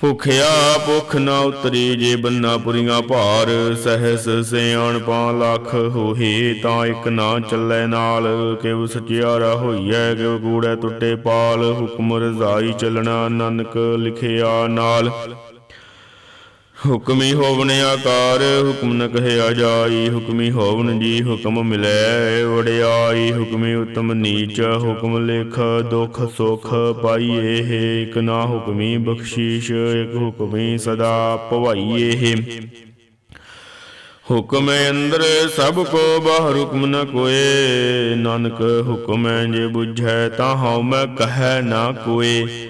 ਭੁਖਿਆ ਭੁਖ ਨਾ ਉਤਰੀ ਜੇ ਬੰਨਾ ਪੁਰੀਆਂ ਭਾਰ, ਸਹਿਸ ਸਿਆਣ ਪਾ ਲੱਖ ਹੋਹੇ, ਤਾਂ ਇੱਕ ਨਾ ਚੱਲੇ ਨਾਲ ਕਿਵ ਸਚਿਆਰਾ ਹੋਈਐ ਕਿਵ ਗੂੜੈ ਟੁੱਟੇ ਪਾਲ, ਹੁਕਮ ਰਜ਼ਾਈ ਚੱਲਣਾ ਨਾਨਕ ਲਿਖਿਆ ਨਾਲ। ਹੁਕਮੀ ਹੋਵਨ ਆਕਾਰ, ਹੁਕਮ ਨ ਕਹਿਆ ਜਾਈ ਹੁਕਮੀ ਹੋਵਨ ਜੀ ਹੁਕਮ ਮਿਲੈ ਵਡਿਆਈ ਹੁਕਮੀ ਉਤਮ ਨੀਚ, ਹੁਕਮ ਲਿਖ ਦੁਖ ਸੁਖ ਪਾਈਏ ਇਕ ਨਾ ਹੁਕਮੀ ਬਖਸ਼ੀਸ਼, ਇਕ ਹੁਕਮੀ ਸਦਾ ਭਵਾਈਏ ਹੁਕਮ ਅੰਦਰ ਸਭ ਕੋ ਬਾਹਰ ਹੁਕਮ ਨ ਕੋਏ, ਨਾਨਕ ਹੁਕਮ ਜੇ ਬੁਝੈ ਤਾਂ ਹਉ ਮੈਂ ਕਹੈ ਨਾ ਕੋਏ।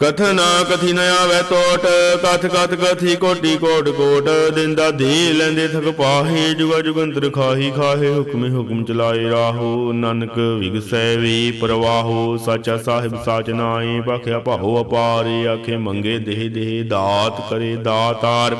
ਕਥਨਾ ਕਥੀ ਨ ਆਵੇ ਟੋਟ ਕਥ ਕਥ ਕਥੀ ਕੋਟੀ ਕੋਟ ਕੋਟ। ਦਿੰਦਾ ਦੇ ਲੈਂਦੇ ਥਕ ਪਾਹੇ, ਜੁਗਾ ਜੁਗੰਤਰ ਖਾਹੀ ਖਾਹੇ, ਹੁਕਮੇ ਹੁਕਮ ਚਲਾਏ ਰਾਹੋ। ਨਾਨਕ ਵਿਗਸੈ ਵੀ ਪ੍ਰਵਾਹੋ, ਸਾਚਾ ਸਾਹਿਬ ਸਾਚ ਨਾਏ ਬਖਿਆ ਭਾਉ ਅਪਾਰੇ, ਆਖੇ ਮੰਗੇ ਦੇਹ ਦੇਹ, ਦਾਤ ਕਰੇ ਦਾਤਾਰ।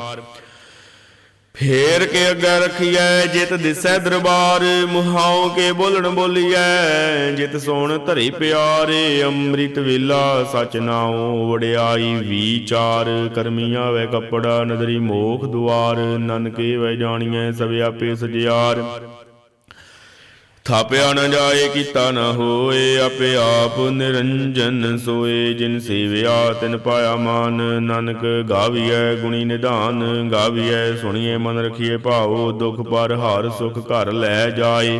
ਫੇਰ ਕੇ ਅੱਗੇ ਰਖੀਐ, ਜਿਤ ਦਿਸੈ ਦਰਬਾਰ, ਮੁਹਾਉ ਕੇ ਬੋਲਣ ਬੋਲੀਐ, ਜਿਤ ਸੋਣ ਧਰੇ ਪਿਆਰੇ, ਅੰਮ੍ਰਿਤ ਵੇਲਾ ਸਚ ਨਾਉ ਵਡਿਆਈ ਵਿਚਾਰ, ਕਰਮੀ ਆਵੇ ਕਪੜਾ ਨਦਰੀ ਮੋਖ ਦੁਆਰ, ਨਨਕੇ ਵੈ ਜਾਣੀਐ ਸਭ ਆਪੇ ਸਜਿਆਰ। ਥਾਪਿਆ ਨ ਜਾਏ, ਕੀਤਾ ਨ ਹੋਏ, ਆਪੇ ਆਪ ਨਿਰੰਜਨ ਸੋਏ। ਜਿਨ ਸੇਵਿਆ, ਤਿਨ ਪਾਇਆ ਮਾਨ। ਨਾਨਕ ਗਾਵੀਐ ਗੁਣੀ ਨਿਧਾਨ, ਗਾਵੀਐ ਸੁਣੀਏ ਮਨ ਰਖੀਏ ਭਾਉ। ਦੁਖ ਪਰ ਹਾਰ ਸੁਖ ਘਰ ਲੈ ਜਾਏ।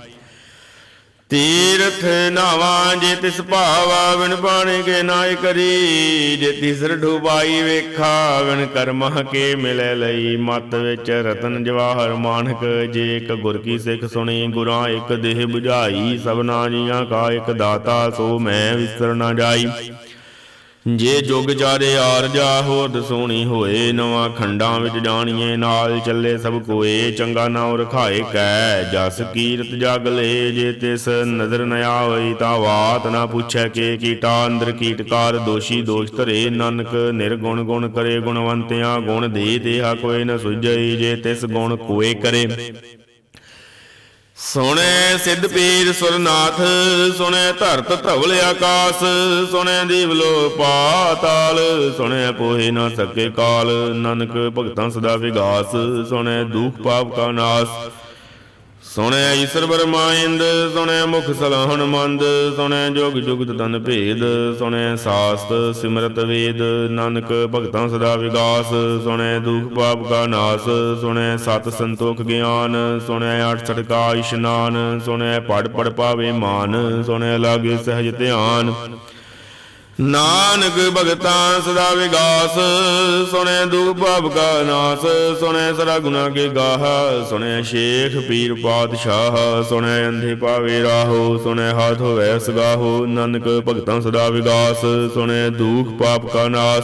ਤੀਰਥ ਨਾਵਾਂ ਜੇ ਤਿਸ ਭਾਵਾ ਵਿਣ ਪਾਣੇ ਕੇ ਨਾਇ ਕਰੀ, ਜੇ ਤਿਸਰ ਡੁਬਾਈ ਵੇਖਾ ਵਿਣ ਕਰਮਹ ਕੇ ਮਿਲੇ ਲਈ, ਮਤ ਵਿੱਚ ਰਤਨ ਜਵਾਹਰ ਮਾਨਕ, ਜੇ ਇੱਕ ਗੁਰ ਕੀ ਸਿੱਖ ਸੁਣੀ, ਗੁਰਾਂ ਇੱਕ ਦੇਹ 부ਝਾਈ ਸਭਨਾ ਜੀਆਂ ਕਾ ਇੱਕ ਦਾਤਾ, ਸੋ ਮੈਂ ਵਿਸਰ ਨਾ ਜਾਈ। ਜੇ ਜੁਗ ਚਾਰੇ ਆਰਜਾ ਹੋਰ ਦਸੋਣੀ ਹੋਏ, ਨਵਾਂ ਖੰਡਾਂ ਵਿੱਚ ਜਾਣੀਏ, ਨਾਲ ਚੱਲੇ ਸਭ ਕੋਏ, ਚੰਗਾ ਨਾਉ ਰਖਾਏ ਕੈ, ਜਸ ਕੀਰਤ ਜਗ ਲੇ, ਜੇ ਤਿਸ ਨਜ਼ਰ ਨ ਆਵਈ ਤਾਂ ਬਾਤ ਨਾ ਪੁੱਛੈ ਕੇ, ਕੀਟਾ ਅੰਦਰ ਕੀਟਕਾਰ ਦੋਸ਼ੀ ਦੋਸ਼ ਧਰੇ, ਨਾਨਕ ਨਿਰਗੁਣ ਗੁਣ ਕਰੇ, ਗੁਣਵੰਤਿਆਂ ਗੁਣ ਦੇ, ਦੇਹਾ ਕੋਈ ਨ ਸੁਝਈ, ਜੇ ਤਿਸ ਗੁਣ ਕੋਏ ਕਰੇ। ਸੁਣੈ ਸਿੱਧ ਪੀਰ ਸੁਰਨਾਥ, ਸੁਣੈ ਧਰਤ ਧਵਲ ਆਕਾਸ, ਸੁਣੇ ਦੀਵਲੋ ਪਾਤਾਲ, ਸੁਣੇ ਪੋਹੇ ਨਾ ਸਕੇ ਕਾਲ, ਨਾਨਕ ਭਗਤਾਂ ਸਦਾ ਵਿਗਾਸ, ਸੁਣੈ ਦੁਖ ਪਾਪ ਕਾ ਨਾਸ। ਸੁਣੈ ਈਸ਼ਰ ਬਰਮਾਇੰਦ ਸੁਣੈ ਮੁਖ ਸਲਾਹਣ ਮੰਦ ਸੁਣੇ ਜੋਗ ਜੁਗਤ ਤਨ ਭੇਦ ਸੁਣੈ ਸਾਸਤ ਸਿਮਰਤ ਵੇਦ, ਨਾਨਕ ਭਗਤਾਂ ਸਦਾ ਵਿਗਾਸ ਸੁਣੈ ਦੁਖ ਪਾਪ ਕਾ ਨਾਸ ਸੁਣੈ ਸਤ ਸੰਤੋਖ ਗਿਆਨ ਸੁਣੈ ਅਠ ਸਟਕਾ ਇਸ਼ਨਾਨ ਸੁਣੈ ਪੜ ਪੜ ਪਾਵੇ ਮਾਨ ਸੁਣੈ ਲਾਗੇ ਸਹਿਜ ਧਿਆਨ ਨਾਨਕ ਭਗਤਾਂ ਸਦਾ ਵਿਗਾਸ, ਸੁਣੇ ਦੁਖ ਭਾਵ ਕਾ ਨਾਸ, ਸੁਣੇ ਸਰਾ ਗੁਨਾ ਕੇ ਗਾਹ, ਸੁਣੇ ਸ਼ੇਖ ਪੀਰ ਪਾਤਸ਼ਾਹ, ਸੁਣੇ ਅੰਧੇ ਪਾਵੇ ਰਾਹੋ, ਸੁਣੇ ਹਾਥ ਹੋਵੇ ਸਗਾਹੋ, ਨਾਨਕ ਭਗਤਾਂ ਸਦਾ ਵਿਗਾਸ, ਸੁਣੇ ਦੁਖ ਪਾਪ ਕਾ ਨਾਸ।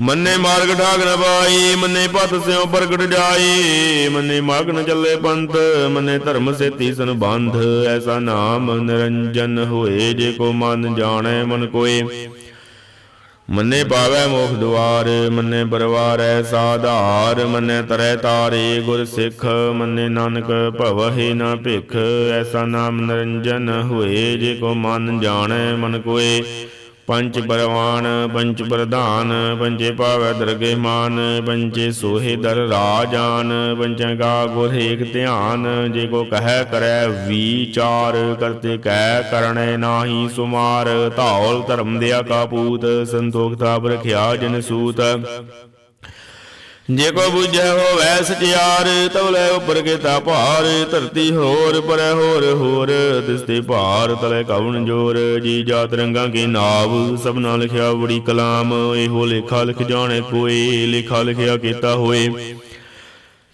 ਮੰਨੇ ਮਾਰਗ ਢਾਗ ਨ ਪਾਈ, ਮੰਨੇ ਪਤ ਸਿਉ ਪ੍ਰਗਟ ਜਾਈ, ਮੰਨੇ ਮਾਰਗ ਨ ਚੱਲੇ ਪੰਥ, ਮੰਨੇ ਧਰਮ ਸੇਤੀ ਸੰਬੰਧ, ਐਸਾ ਨਾਮ ਨਿਰੰਜਨ ਹੋਏ, ਜੇ ਕੋ ਮਨ ਜਾਣੈ ਮਨ ਕੋਏ। ਮੰਨੇ ਪਾਵੈ ਮੋਖ ਦੁਆਰ, ਮੰਨੇ ਪਰਵਾਰੈ ਸਾਧਾਰ, ਮੰਨੇ ਤਰੈ ਤਾਰੇ ਗੁਰ ਸਿੱਖ, ਮੰਨੇ ਨਾਨਕ ਭਵਹਿ ਨਾ ਭਿਖ, ਐਸਾ ਨਾਮ ਨਿਰੰਜਨ ਹੋਏ, ਜੇ ਕੋ ਮਨ ਜਾਣੈ ਮਨ ਕੋਏ। ਪੰਚ ਪਰਵਾਨ ਪੰਚ ਪ੍ਰਧਾਨ ਪੰਚੇ ਪਾਵੈ ਦਰਗੇ ਮਾਨ ਪੰਚੇ ਸੋਹੇ ਦਰ ਰਾਜਾਨ ਪੰਚਾਂ ਗਾ ਗੁਰ ਏਕ ਧਿਆਨ, ਜੇ ਕੋ ਕਹੈ ਕਰੈ ਵਿਚਾਰ, ਕਰਤੇ ਕਹਿ ਕਰਣੈ ਨਾਹੀ ਸੁਮਾਰ, ਧੌਲ ਧਰਮ ਦਿਆ ਕਾਪੂਤ ਸੰਤੋਖ ਤਾਪ ਰਖਿਆ ਜਨ ਸੂਤ। ਜੇ ਕੋ ਬੁਝੈ ਹੋਵੈ ਸਚਿਆਰ ਤਵਲੇ ਉਪਰ ਕੀਤਾ ਭਾਰ। ਧਰਤੀ ਹੋਰ, ਪਰੈ ਹੋਰ ਹੋਰ, ਦਿਸਤੇ ਭਾਰ। ਤਲੇ ਕਵਣ ਜੋਰ, ਜੀ ਜਾਤ ਰੰਗਾਂ ਕੀ ਨਾਵ। ਸਭਨਾ ਲਿਖਿਆ ਬੜੀ ਕਲਾਮ, ਇਹੋ ਲੇਖਾ ਲਿਖ ਜਾਣੇ ਕੋਈ। ਲੇਖਾ ਲਿਖਿਆ ਕੀਤਾ ਹੋਏ।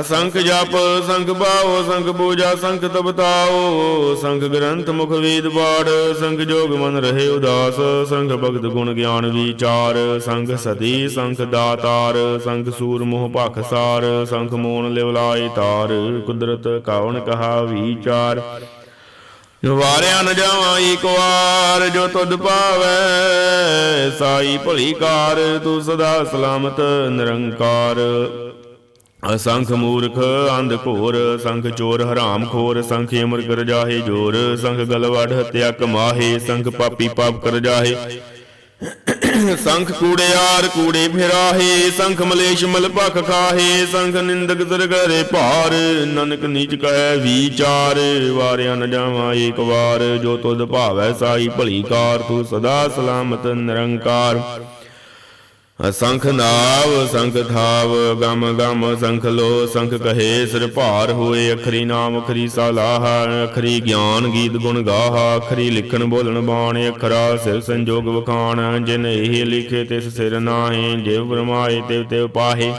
ਅਸੰਖ ਜਪ, ਸੰਖ ਬਾਓ ਸੰਖ ਪੂਜਾ, ਸੰਖ ਤਪਤਾਓ ਸੰਖ ਗ੍ਰੰਥ ਮੁਖ ਵੇਦ ਪਾੜ ਸੰਖ ਜੋਗ ਮਨ ਰਹੇ ਉਦਾਸ, ਸੰਖ ਭਗਤ ਗੁਣ ਗਿਆਨ ਵਿਚਾਰ, ਸੰਖ ਸਤੀ, ਸੰਖ ਦਾਤਾਰ, ਸੰਖ ਸੂਰ ਮੋਹ ਭਖ ਸਾਰ, ਸੰਖ ਮੋਨ ਲਿਵਲਾਈ ਤਾਰ, ਕੁਦਰਤ ਕਵਣ ਕਹਾ ਵਿਚਾਰ। ਵਾਰਿਆ ਨ ਜਾਵਾਂ ਏਕ ਵਾਰ, ਜੋ ਤੁਧ ਪਾਵੈ ਸਾਈ ਭਲੀ ਕਾਰ, ਤੂੰ ਸਦਾ ਸਲਾਮਤ ਨਿਰੰਕਾਰ। ਅਸੰਖ ਮੂਰਖ, ਅੰਧ ਘੋਰ, ਸੰਖ ਚੋਰ, ਹਰਾਮ ਖੋਰ, ਸੰਖ ਅਮਰ ਕਰ ਜਾਹੇ ਜੋਰ, ਸੰਖ ਗਲਵੜ ਹਤਿਆ ਕਮਾਹੇ ਸੰਖ ਪਾਪੀ ਪਾਪ ਕਰ ਜਾਹੇ। ਸੰਖ ਕੂੜਿਆਰ ਕੂੜੇ ਫਿਰਾਹੇ, ਸੰਖ ਮਲੇਸ਼ ਮਲ ਭਖ ਖਾਹੇ, ਸੰਖ ਨਿੰਦਕ ਸਰਗਰੇ ਭਾਰ, ਨਨਕ ਨੀਚ ਕਹਿ ਵਿਚਾਰ, ਵਾਰਿਆ ਨ ਜਾਵਾਂ ਏਕ ਵਾਰ, ਜੋ ਤੁਧ ਭਾਵੈ ਸਾਈ ਭਲੀ ਕਾਰ, ਤੂੰ ਸਦਾ ਸਲਾਮਤ ਨਿਰੰਕਾਰ। ਸੰਖ ਨਾਵ, ਸੰਖ ਥਾਵ ਗਮ ਗਮ, ਸੰਖ ਲੋ, ਸੰਖ ਕਹੇ, ਸਿਰ ਭਾਰ ਹੋਏ, ਅਖਰੀ ਨਾਮ, ਅਖਰੀ ਸਲਾਹ, ਅਖਰੀ ਗਿਆਨ ਗੀਤ ਗੁਣ ਗਾਹ, ਅਖਰੀ ਲਿਖਣ ਬੋਲਣ ਬਾਣ, ਅਖਰਾ ਸਿਰ ਸੰਜੋਗ ਵਖਾਣ, ਜਿਨ ਇਹ ਲਿਖੇ ਤਿਸ ਸਿਰ ਨਾਹੀ, ਜਿਵ ਬਰਮਾਏ, ਤਿਵ ਤਿਵ ਪਾਹੇ।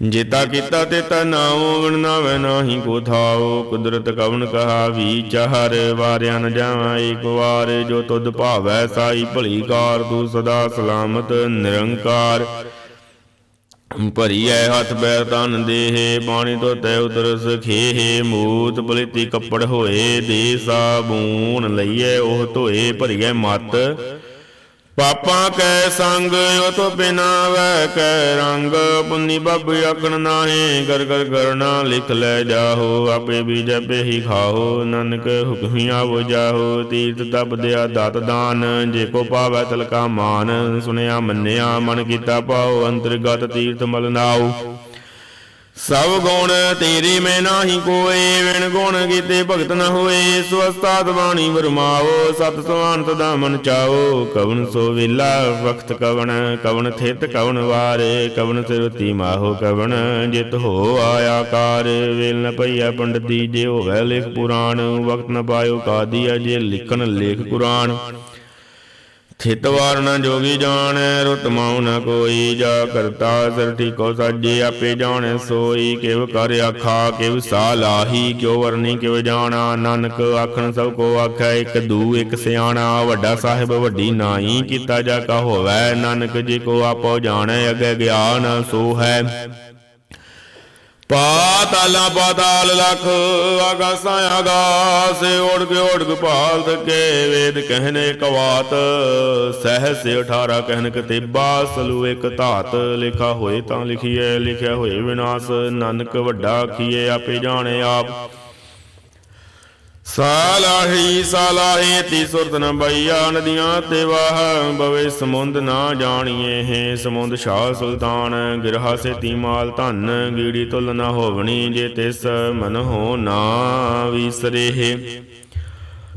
ਜੇਤਾ ਕੀਤਾ ਤੇ ਤਾ ਨਾਉ ਨਾਹੀ ਕੋ ਥਾਉ ਕੁਦਰਤ ਕਵਨ ਕਹਾ ਵਿਚਾਰ ਵਾਰਿਆ ਨ ਜਾਵਾਂ, ਏਕ ਵਾਰ ਜੋ ਤੁਧ ਭਾਵੈ ਸਾਈ ਭਲੀ ਕਾਰ ਤੂੰ ਸਦਾ ਸਲਾਮਤ ਨਿਰੰਕਾਰ। ਭਰੀਐ ਹੱਥ ਪੈਰ ਤਨ ਦੇਹੇ ਪਾਣੀ ਤੋਂ ਤੈ ਉਦਰ ਸਖੇਹ ਮੂਤ ਪਲਿਤੀ ਕੱਪੜ ਹੋਏ ਦੇ ਸਾਬੂਨ ਲਈਐ, ਉਹ ਧੋਏ, ਭਰੀਐ ਮਤ। ਪਾਪਾਂ ਕੈ ਸੰਗ ਉਹ ਬਿਨਾ ਵੈ ਕੈ ਰੰਗ, ਪੁੰਨੀ ਬੱਬ ਆਕਣ ਨਾਹੀ ਕਰ ਕਰ ਕਰਨਾ ਲਿਖ ਲੈ ਜਾਹੋ, ਆਪੇ ਬੀਜ ਜਪੇ ਹੀ ਖਾਓ ਨਾਨਕ ਹੁਕਮੀ ਆਵੋ ਜਾਹੋ, ਤੀਰਥ ਤਪ ਦਿਆ ਦਾਤ ਦਾਨ, ਜੇ ਕੋ ਪਾਵੈ ਤਲਕਾ ਮਾਨ ਸੁਨਿਆ ਮੰਨਿਆ ਮਨ ਕੀਤਾ ਪਾਓ, ਅੰਤਰਗਤ ਤੀਰਥ ਮਲ ਨਾਉ ਸਭ ਗੁਣ ਤੇਰੇ ਮੈਂ ਨਾਹੀ ਕੋਏ ਵਿਣ ਗੁਣ ਕੀਤੇ ਭਗਤ ਨ ਹੋਏ। ਸਵਸਤਾਤ ਬਾਣੀ ਵਰਮਾਓ, ਸਤ ਸਵਾਨ ਤਦਾ ਮਨ ਚਾਓ। ਕਵਨ ਸੋ ਵੇਲਾ, ਵਖਤ ਕਵਨ ਕਵਨ ਥਿਤ ਕਵਨ ਵਾਰੇ। ਕਵਨ ਸਿਰਤੀ ਮਾਹੋ ਕਵਨ ਜਿਤ ਹੋ ਆਇਆ ਕਾਰ। ਵੇਲ ਨ ਪਈਆ ਪੰਡਤੀ ਜੇ ਹੋਵੇ ਲਿਖ ਪੁਰਾਣ। ਵਕਤ ਨ ਪਾਇਓ ਕਾਦੀਆ, ਜੇ ਲਿਖਣ ਲੇਖ ਕੁਰਾਨ। ਥਿਤ ਵਾਰਨ ਜੋਗੀ ਜਾਣੈ ਰੁਤ ਮਾਉ ਨ ਕੋਈ। ਜਾ ਕਰਤਾ ਸਿਰ ਠੀਕੋ ਸਾਜੇ, ਆਪੇ ਜਾਣੈ ਸੋਈ। ਕਿਵ ਕਰ ਆਖਾ, ਕਿਵ ਸਾ ਲਾਹੀ। ਕਿਉ ਵਰਨੀ, ਕਿਵ ਜਾਣਾ। ਨਾਨਕ ਆਖਣ ਸਭ ਕੋ ਆਖੈ, ਇਕ ਦੂ, ਇਕ ਸਿਆਣਾ। ਵੱਡਾ ਸਾਹਿਬ ਵੱਡੀ ਨਾਈ ਕੀਤਾ ਜਾ ਕਾ ਹੋਵੈ। ਨਾਨਕ ਜੀ ਕੋ ਆਪੋ ਜਾਣੈ, ਅਗੇ ਗਿਆਨ ਸੋ ਹੈ ਪਾਤਾਲਾ ਪਾਤਾਲ ਲਖ ਆਗਾਸਾਂ ਆਗਾਸ ਓੜ ਕੇ ਓੜ ਕੇ ਭਾਲ ਤਕੇ ਵੇਦ ਕਹਿਨੇ ਕਵਾਤ। ਸਹਸ 18 ਕਹਿਨ ਕਤੇਬਾ, ਸਲੂ ਇੱਕ ਧਾਤ, ਲਿਖਾ ਹੋਏ ਤਾਂ ਲਿਖੀਐ, ਲਿਖਿਆ ਹੋਏ ਵਿਨਾਸ਼। ਨਾਨਕ ਵੱਡਾ ਆਖੀਏ ਆਪੇ ਜਾਣੇ ਆਪ। ਸਾਲਾਹੀ ਸਾਲਾਹੀ ਤੀ ਸੁਰਤ ਨ ਬਈਆ ਨਦੀਆਂ ਤੇ ਵਾਹ। ਬਵੇ ਸਮੁੰਦ ਨਾ ਜਾਣੀਏ ਹੈ ਸਮੁੰਦ ਸ਼ਾਹ ਸੁਲਤਾਨ। ਗਿਰਹਾ ਸੇ ਤੀ ਮਾਲ ਧਨ, ਗੀੜੀ ਤੁਲ ਨਾ ਹੋਵਣੀ ਜੇ ਤਿਸ ਮਨ ਹੋ ਨਾ ਵਿਸਰੇ ਹੈ।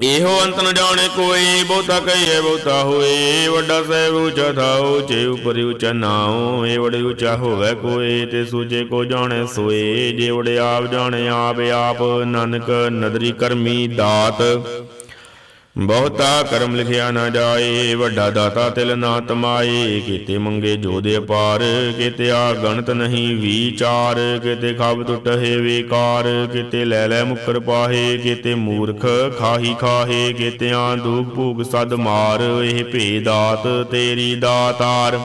ਇਹੋ ਅੰਤ ਨ ਜਾਣੇ ਕੋਈ, ਬਹੁਤਾ ਕਹੀਏ ਬਹੁਤਾ ਹੋਏ। ਵੱਡਾ ਸਹਿਬ ਉੱਚਾ ਥਾਉ ਜੇ ਉਪਰਿ ਉੱਚਾ ਨਾਉ, ਇਹ ਵੜੇ ਉੱਚਾ ਹੋਵੇ ਕੋਈ, ਤੇ ਸੂਜੇ ਕੋ ਜਾਣੇ ਸੋਏ। ਜੇ ਵੜੇ ਆਪ ਜਾਣੇ, ਆਪ ਆਪ, ਨਾਨਕ ਨਦਰੀ ਕਰਮੀ ਦਾਤ। ਬਹੁਤਾ ਕਰਮ ਲਿਖਿਆ ਨਾ ਜਾਏ, ਵੱਡਾ ਦਾਤਾ ਤਿਲ ਨਾ ਤਮਾਏ। ਕੀਤੇ ਮੰਗੇ ਜੋਦੇ ਪਾਰ ਕੀਤੇ ਆ ਗਣਤ ਨਹੀਂ ਵਿਚਾਰ। ਕੀਤੇ ਖਬ ਟੁੱਟੇ ਵਿਕਾਰ, ਕੀਤੇ ਲੈ ਲੈ ਮੁਕਰ ਪਾਹੇ। ਕੀਤੇ ਮੂਰਖ ਖਾਹੀ ਖਾਹੇ ਕੀਤੇ ਆ ਦੁਖ ਭੂਖ ਸਦ ਮਾਰ। ਇਹ ਭੇ ਦਾਤ ਤੇਰੀ ਦਾਤਾਰ।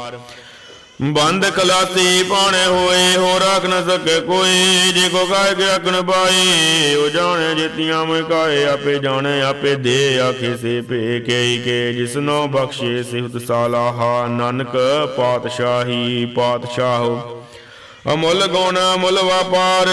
ਬੰਦ ਕਲਾਤੀ ਪਾਣੇ ਹੋਏ ਹੋ ਰੱਖ ਨ ਸਕੇ ਕੋਈ। ਜੇ ਕੋ ਕਾਇ ਕੇ ਅਕਣ ਪਾਈ ਉਹ ਜਾਣੇ ਜਿਤੀਆਂ ਮੈਂ ਕਾਏ ਆਪੇ ਜਾਣੇ, ਆਪੇ ਦੇ ਆਖੇ ਸੇ ਭੇ ਕੇ। ਕੇ ਜਿਸਨੋ ਬਖਸ਼ੇ ਸਿਫਤ ਸਾਲਾਹਾ ਨਾਨਕ ਪਾਤਸ਼ਾਹੀ ਪਾਤਸ਼ਾਹੋ। ਅਮੁੱਲ ਗੁਣ ਮੁੱਲ ਵਪਾਰ,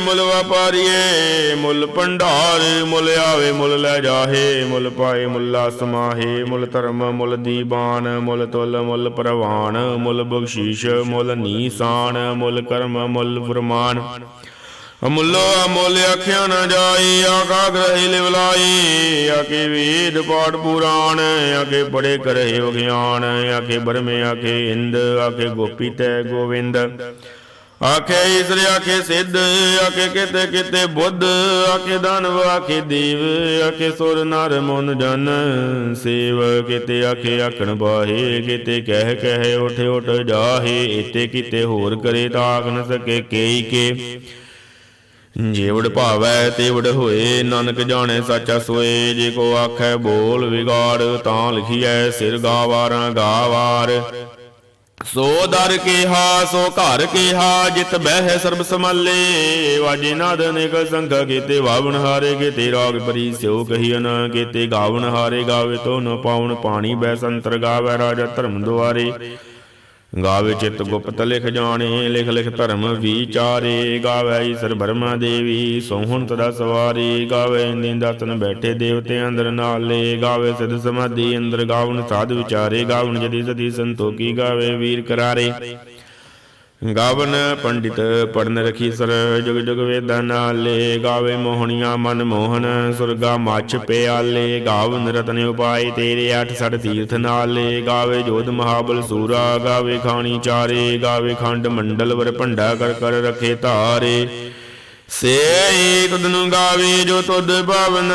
ਮੁੱਲ ਵਪਾਰੀਏ, ਮੁੱਲ ਭੰਡਾਰ, ਮੁੱਲ ਆਵੇ, ਮੁੱਲ ਲੈ ਜਾਹੇ, ਮੁੱਲ ਪਾਏ, ਮੁੱਲਾ ਸਮਾਹੇ ਮੁੱਲ ਧਰਮ, ਮੁੱਲ ਦੀਵਾਨ ਮੁੱਲ ਤੁਲ, ਮੁੱਲ ਪ੍ਰਵਾਨ, ਮੁੱਲ ਬਖਸ਼ੀਸ਼, ਮੁੱਲ ਨੀਸਾਨ, ਮੁੱਲ ਕਰਮ, ਮੁੱਲ ਫਰਮਾਨ ਅਮੁੱਲੋ ਅਮੁੱਲ ਆਖਿਆ ਨਾ ਜਾਈ ਆਕਾ ਗ੍ਰਹਿ ਲਿਵਲਾਈ ਆਕੇ ਵੇਦ ਪਾਠ ਪੁਰਾਣ ਆਕੇ ਬੜੇ ਕਰੇ ਗਿਆਨ ਆਕੇ ਬਰਮੇ ਆਕੇ ਇੰਦ ਆਕੇ ਗੋਪੀ ਤੈ ਗੋਵਿੰਦ। ਆਖੇ ਈਸਰ, ਆਖੇ ਸਿੱਧ, ਆਖੇ ਕਿਤੇ ਕਿਤੇ ਬੁੱਧ, ਆਖੇ ਦਾਨਵ, ਆਖੇ ਦੇਵ, ਆਖੇ ਸੁਰ ਨਰ ਮਨ ਜਨ, ਸੇਵ ਕਿਤੇ ਆਖੇ ਆਖਣ ਬਾਹੇ, ਕਿਤੇ ਕਹਿ ਕਹਿ ਉਠ ਉਠ ਜਾਹੇ ਇਤੇ ਕਿਤੇ ਹੋਰ ਕਰੇ ਤਾਕ ਨ ਸਕੇ ਕੇਈ ਕੇ। ਜੇਵੜ ਭਾਵੈ ਤੇਵੜ ਹੋਏ, ਨਾਨਕ ਜਾਣੇ ਸਾਚਾ ਸੋਏ, ਜੇ ਕੋ ਆਖੈ ਬੋਲ ਵਿਗਾੜ, ਤਾਂ ਲਿਖੀਐ ਸਿਰ ਗਾਵਾਰਾਂ ਗਾਵਾਰ। ਸੋ ਦਰ ਕਿਹਾ, ਸੋ ਘਰ ਕਿਹਾ, ਜਿਤ ਬਹਿ ਸਰਬ ਸਮਾਲੇ ਵਾਜੇ ਨਾਦ ਅਨੇਕ ਸੰਖ ਕੀਤੇ, ਵਾਵਣ ਹਾਰੇ ਕੀਤੇ, ਰਾਗ ਪਰੀ ਸਿਉ ਕਹੀਨ ਕੀਤੇ। ਗਾਵਣ ਹਾਰੇ ਗਾਵੇ, ਤੋ ਨ ਪਾਉਣ ਪਾਣੀ ਬੈ ਸੰਤਰ ਗਾਵੇ, ਰਾਜਾ ਧਰਮ ਦੁਆਰੇ। ਗਾਵੇ ਚਿਤ ਗੁਪਤ ਲਿਖ ਜਾਣੇ ਲਿਖ ਲਿਖ ਧਰਮ ਵਿਚਾਰੇ। ਗਾਵੇ ਈਸਰ ਬਰਮਾ ਦੇਵੀ ਸੋਹਣ ਤਦਾ ਸਵਾਰੀ। ਗਾਵੇ ਨਿੰਦਾਤਨ ਬੈਠੇ ਦੇਵਤੇ ਅੰਦਰ ਨਾਲੇ। ਗਾਵੇ ਸਿਧ ਸਮਾਧੀ ਅੰਦਰ ਗਾਵਨ ਸਾਧ ਵਿਚਾਰੇ। ਗਾਵਨ ਜਦੀ ਸਦੀ ਸੰਤੋਖੀ ਗਾਵੇ ਵੀਰ ਕਰਾਰੇ। ਗਾਵਨ ਪੰਡਿਤ ਪੜਨ ਰਖੀ ਸਰ, ਜੁਗ ਜੁਗ ਵੇਦਾਂ ਨਾਲੇ ਗਾਵੇ ਮੋਹਣੀਆਂ ਮਨ ਮੋਹਨ, ਸੁਰਗਾ ਮੱਛ ਪਿਆਲੇ, ਗਾਵਨ ਰਤਨ ਉਪਾਏ ਤੇਰੇ ਅਠ ਸੜ ਤੀਰਥ ਨਾਲੇ, ਗਾਵੇ ਜੋਧ ਮਹਾਬਲ ਸੂਰਾ, ਗਾਵੇ ਖਾਣੀ ਚਾਰੇ, ਗਾਵੇ ਖੰਡ ਮੰਡਲ ਵਰ ਭੰਡਾ ਕਰ ਕਰ ਰਖੇ ਧਾਰੇ। ਸੇ ਤੁਧ ਨੂੰ ਗਾਵੇ ਜੋ ਤੁਧ ਭਵਨ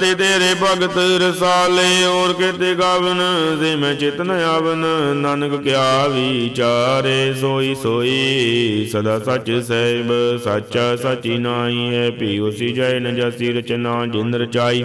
ਤੇ ਤੇਰੇ ਭਗਤ ਰਸਾਲੇ ਔਰ ਕਿਤੇ ਗਾਵਨ, ਜੇ ਮੈਂ ਚਿਤਨ ਆਵਨ, ਨਾਨਕ ਕਿਆ ਵਿਚਾਰੇ? ਸੋਈ ਸੋਈ ਸਦਾ ਸੱਚ ਸਹਿਬ, ਸੱਚਾ ਸਚੀ ਨਾਈ ਹੈ ਪੀ ਉਸੀ ਜੈ ਨ ਰਚਨਾ ਜਿਨ ਰਚਾਈ।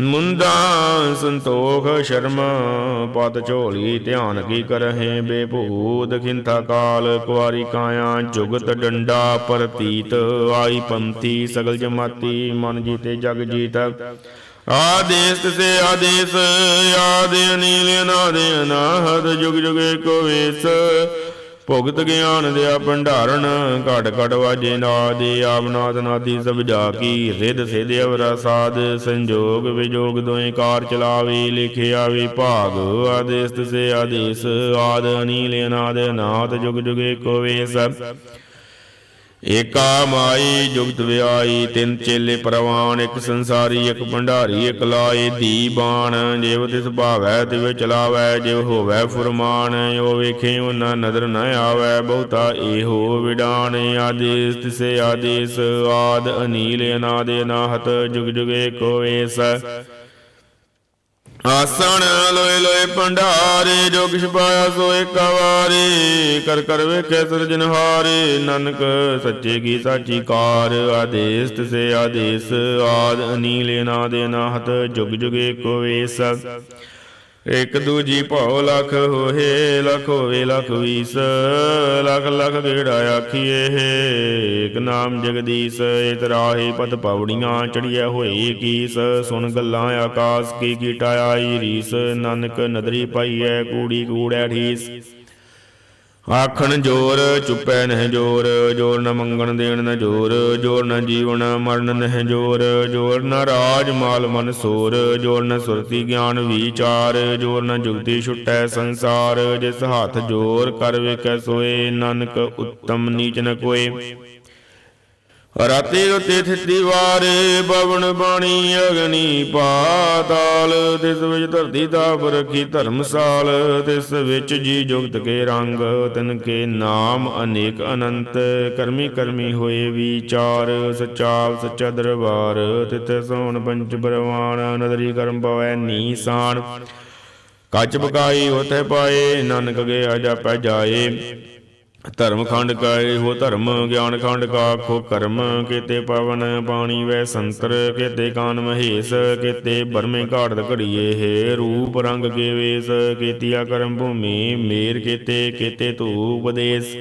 ਮੁੰਦਾ ਸੰਤੋਖ ਸ਼ਰਮ, ਪਤ ਝੋਲੀ ਧਿਆਨ ਕੀ ਕਰਹਿ ਬੇਭੂਤ ਖਿੰਥਾ ਕਾਲ, ਕੁਆਰੀ ਕਾਇਆ ਜੁਗਤ ਡੰਡਾ ਪ੍ਰਤੀਤ, ਆਈ ਪੰਥੀ ਸਗਲ ਜਮਾਤੀ, ਮਨ ਜੀਤੇ ਜਗ ਜੀਤ। ਆਦੇਸ ਸੇ ਆਦੇਸ, ਆਦ ਅਨੀਲ ਅਨਾਦ ਅਨਾਹਦ, ਜੁਗ ਜੁਗ ਏਕੋ ਵੇਸ। ਭੁਗਤ ਗਿਆਨ ਦਿਆ ਭੰਡਾਰਨ ਘਟ ਘਟ ਵਾਜੇ ਨਾਦੇ ਆਵਨਾਦ ਨਾਦੀ ਸਭ ਜਾ ਕੀ ਰਿੱਧ ਸਿਧ ਅਵਰਾ ਸਾਧ, ਸੰਜੋਗ ਵਿਜੋਗ ਦੋਏ ਕਾਰ ਚਲਾਵੇ ਲਿਖਿਆ ਵਿਭਾਗ ਆਦੇਸ ਸੇ ਆਦੇਸ, ਆਦ ਅਨੀਲ ਅਨਾਦ ਅਨਾਹਤ ਜੁਗ ਜੁਗ ਏਕੋ ਵੇਸ। ਏਕਾ ਮਾਈ ਜੁਗਤ ਵਿਆਈ, ਤਿੰਨ ਚੇਲੇ ਪ੍ਰਵਾਨ, ਇੱਕ ਸੰਸਾਰੀ, ਇੱਕ ਭੰਡਾਰੀ, ਇੱਕ ਲਾਏ ਦੀ ਬਾਣ। ਜਿਵ ਤਿਸ ਭਾਵੈ, ਤਿਵ ਚਲਾਵੈ, ਜਿਵ ਹੋਵੈ ਫੁਰਮਾਨ। ਉਹ ਵੇਖੇ, ਉਹਨਾਂ ਨਦਰ ਨ ਆਵੈ, ਬਹੁਤਾ ਏਹੋ ਵਿਡਾਨ ਆਦੇਸ ਤਿਸੇ ਆਦੇਸ, ਆਦ ਅਨੀਲ, ਅਨਾਦ ਅਨਾਹਤ, ਜੁਗ ਜੁਗੇ ਕੋ ਵੇਸ ਆਸਣ ਲੋਏ ਲੋਏ ਭੰਡਾਰੇ, ਜੋ ਕਿਛ ਪਾਇਆ ਸੋ ਏਕ ਵਾਰੇ ਕਰ ਕਰ ਵੇਖੇ ਸਿਰਜਨਹਾਰੇ ਨਾਨਕ ਸੱਚੇ ਕੀ ਸਾਚੀ ਕਾਰ ਆਦੇਸ ਤਿਸੇ ਆਦੇਸ, ਆਦ ਅਨੀਲ ਨਾਦ ਅਨਾਹਤ ਜੁਗ ਜੁਗ ਏਕੋ ਵੇਸ। ਇਕ ਦੂਜੀ ਭਉ ਲਖ ਹੋਏ, ਲਖ ਹੋਵੇ ਲਖ ਵੀਸ। ਲਖ ਲਖ ਗੇੜਾ ਆਖੀਏ ਇਕ ਨਾਮ ਜਗਦੀਸ਼। ਇਤ ਰਾਹੇ ਪਤ ਪੌੜੀਆਂ ਚੜੀਐ ਹੋਏ ਕੀਸ। ਸੁਣ ਗੱਲਾਂ ਆਕਾਸ, ਕੀ ਕੀਟਾ ਆਈ ਰੀਸ। ਨਾਨਕ ਨਦਰੀ ਪਾਈਐ, ਕੂੜੀ ਕੂੜੈ ਢੀਸ। ਆਖਣ ਜੋਰ, ਚੁੱਪੈ ਨਹਿ ਜੋਰ ਜੋਰ ਨ ਮੰਗਣ ਦੇਣ ਨ ਜੋਰ ਜੋਰ ਨ ਜੀਵਨ ਮਰਨ ਨਹਿ ਜੋਰ ਜੋਰ ਨ ਰਾਜ ਮਾਲ ਮਨ ਸੋਰ, ਜੋਰ ਨ ਸੁਰਤੀ ਗਿਆਨ ਵਿਚਾਰ, ਜੋਰ ਨ ਜੁਗਤੀ ਛੁਟੈ ਸੰਸਾਰ, ਜਿਸ ਹੱਥ ਜੋਰ ਕਰ ਵੇਖੈ ਸੋਏ, ਨਾਨਕ ਉੱਤਮ ਨੀਚ ਨ ਕੋਏ। ਰਾਤੀ ਰਤੇ ਥਿਤੀ ਵਾਰੇ ਬਵਨ ਬਾਣੀ, ਅਗਨੀ ਪਾਤਾਲ ਤਿਸ ਵਿੱਚ ਧਰਤੀ ਤਾਪ ਰਖੀ ਧਰਮਸਾਲ, ਤਿਸ ਵਿੱਚ ਜੀ ਜੁਗਤ ਕੇ ਰੰਗ, ਤਿਨ ਕੇ ਨਾਮ ਅਨੇਕ ਅਨੰਤ। ਕਰਮੀ ਕਰਮੀ ਹੋਏ ਵਿਚਾਰ ਸੱਚਾ ਸੱਚਾ ਦਰਬਾਰ। ਤਿਤ ਸੋਣ ਪੰਚ ਬਰਵਾਨ ਨਦਰੀ ਕਰਮ ਪਵੈ ਨੀਸਾਨ। ਕੱਚ ਬਕਾਈ ਹੋਤੇ ਪਾਏ, ਨਾਨਕ ਗਿਆ ਜਾਪੈ ਜਾਏ। ਧਰਮ ਖੰਡ ਕਾਏ ਹੋ ਧਰਮ, ਗਿਆਨ ਖੰਡ ਕਾ ਖੋ ਕਰਮ। ਕੀਤੇ ਪਵਨ ਪਾਣੀ ਵੈ ਸੰਤਰ, ਕੀਤੇ ਕਾਨ ਮਹੇਸ਼, ਕੀਤੇ ਬਰਮੇ ਘਾੜਤ ਘੜੀਏ ਹੈ ਰੂਪ ਰੰਗ ਕੇ ਵੇਸ। ਕੀਤੀਆ ਕਰਮ ਭੂਮੀ ਮੇਰ ਕੀਤੇ ਕੀਤੇ ਧੂਪ ਦੇਸ।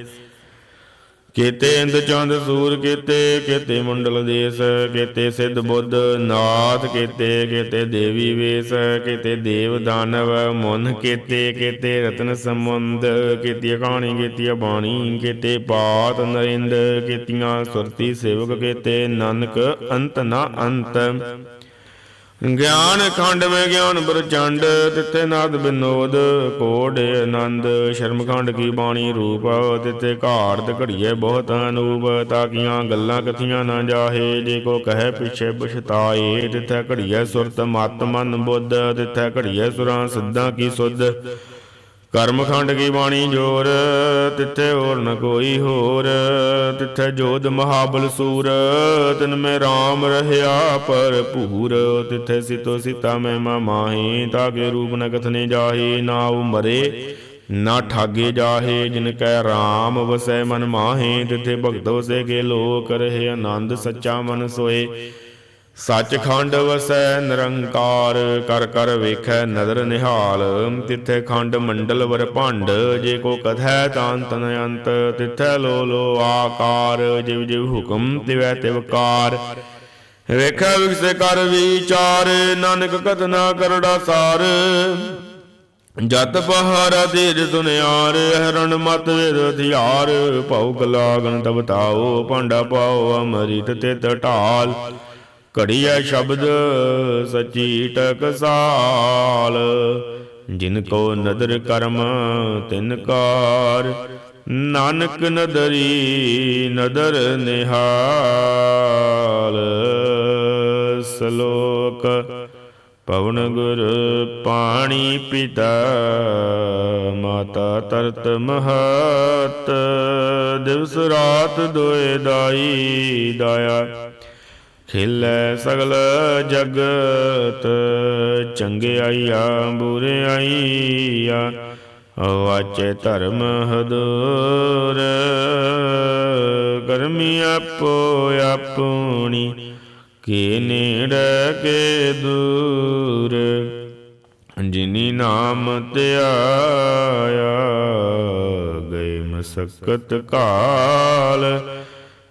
ਕੀਤੇ ਇੰਦ ਚੰਦ ਸੂਰ ਕੀਤੇ ਕੀਤੇ ਮੰਡਲ ਦੇਸ, ਕੀਤੇ ਸਿੱਧ ਬੁੱਧ ਨਾਥ ਕੀਤੇ ਕੀਤੇ ਦੇਵੀ ਵੇਸ, ਕੀਤੇ ਦੇਵ ਦਾਨਵ ਮੁਨ ਕੀਤੇ ਕੀਤੇ ਰਤਨ ਸੰਬੰਧ ਕੀਤੀ ਕਹਾਣੀ ਕੀਤੀ ਬਾਣੀ ਕੀਤੇ ਬਾਤ ਨਰਿੰਦ, ਕੀਤੀਆਂ ਸੁਰਤੀ ਸੇਵਕ ਕੀਤੇ, ਨਾਨਕ ਅੰਤ ਨਾ ਅੰਤ। ਗਿਆਨ ਖੰਡ ਮੈਂ ਗਿਆਨ ਪ੍ਰਚੰਡ ਤਿੱਥੇ ਨਾਦ ਬਿਨੋਦ ਕੋਡ ਆਨੰਦ। ਸ਼ਰਮ ਖੰਡ ਕੀ ਬਾਣੀ ਰੂਪ, ਤਿੱਥੇ ਘਾੜਤ ਘੜੀਏ ਬਹੁਤ ਅਨੂਪ, ਤਾਕੀਆਂ ਗੱਲਾਂ ਕਥੀਆਂ ਨਾ ਜਾਹੇ। ਜੇ ਕੋ ਕਹੇ ਪਿਛੇ ਪਛਤਾਏ, ਤਿੱਥੇ ਘੜੀਏ ਸੁਰਤ ਮਤ ਮਨ ਬੁੱਧ, ਤਿੱਥੇ ਘੜੀਏ ਸੁਰਾਂ ਸਿੱਧਾਂ ਕੀ ਸੁਧ। ਕਰਮਖੰਡ ਕੀ ਬਾਣੀ ਜੋਰ, ਤਿੱਥੇ ਹੋਰ ਨ ਕੋਈ ਹੋਰ। ਤਿੱਥੇ ਜੋਧ ਮਹਾਬਲ ਸੂਰ, ਤਿਨ ਮੈਂ RAM ਰਹਿਆ ਭੂਰ ਤਿੱਥੇ ਸਿਤੋ ਸਿਤਾ ਮੈਂ ਮਾਹੀ ਤਾਕੇ ਰੂਪ ਨ ਕਥਨੇ ਜਾਹੇ, ਨਾ ਉਹ ਮਰੇ, ਨਾ ਠਾਗੇ ਜਾਹੇ। ਜਿਨ ਕੈ RAM ਵਸੈ ਮਨ ਮਾਹੇ, ਤਿਥੇ ਭਗਤ ਵਸੇ ਕੇ ਲੋਕ ਰਹੇ, ਆਨੰਦ ਸੱਚਾ ਮਨ ਸੋਏ। ਸੱਚਖੰਡ ਵਸੈ ਨਿਰੰਕਾਰ, ਕਰ ਕਰ ਵੇਖੈ ਨਦਰ ਨਿਹਾਲ। ਤਿੱਥੇ ਖੰਡ ਮੰਡਲ ਵਰ ਭੰਡ, ਜੇ ਕੋ ਕਥੈ ਤਾਂ ਤਨ ਅੰਤ। ਤਿੱਥੈ ਲੋ ਲੋ ਆਕਾਰ, ਜਿਵ ਜਿਵ ਹੁਕਮ ਤਿਵੈ ਤਿਵਕਾਰ ਵੇਖੈ ਵਿਗਸੇ ਕਰ ਵਿਚਾਰ, ਨਾਨਕ ਕਥਨਾ ਕਰੜਾ ਸਾਰ। ਜਤ ਪਹਾਰਾ ਧੀਰ ਸੁਨਿਆਰ, ਹਰਣ ਮਤ ਵੇਦ ਹਥਿਆਰ। ਭਉ ਲਾਗਨ ਤਬ ਭਾਂਡਾ ਪਾਓ ਅਮਰਿਤ ਤਿਤ ਢਾਲ। ਘੜੀਐ ਸ਼ਬਦ ਸਚੀ ਟਕਸਾਲ। ਜਿਨ ਕੋ ਨਦਰ ਕਰਮ, ਤਿਨ ਕਾਰ। ਨਾਨਕ ਨਦਰੀ ਨਦਰ ਨਿਹਾਲ। ਸ਼ਲੋਕ, ਪਵਨ ਗੁਰ ਪਾਣੀ ਪਿਤਾ, ਮਾਤਾ ਤਰਤ ਮਹਤ। ਦਿਵਸ ਰਾਤ ਦੋਏ ਦਾਈ ਦਾਇਆ। ਖਿਲੈ ਸਗਲ ਜਗਤ ਚੰਗਿਆਈਆ ਬੁਰਿਆਈਆ ਵਾਚੇ ਧਰਮ ਹਦੂਰ। ਕਰਮੀ ਆਪੋ ਆਪਣੀ, ਕੀ ਨੇੜ, ਕੇ ਦੂਰ। ਜਿਨੀ ਨਾਮ ਧਿਆਇਆ ਗਏ ਮਸਕਤ ਕਾਲ।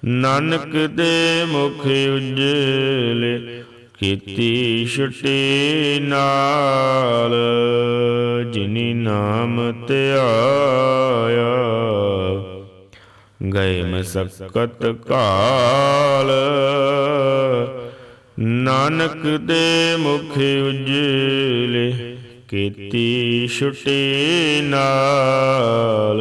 ਨਾਨਕ ਦੇ ਮੁਖ ਉਜਲੇ ਕੀਤੀ ਛੁਟੀ ਨਾਲ, ਜਿਨੀ ਨਾਮ ਧਿਆਇਆ ਗਏ ਮਸਕਤ ਕਾਲ। ਨਾਨਕ ਦੇ ਮੁਖ ਉਜਲੇ ਕੀਤੀ ਛੁਟੀ ਨਾਲ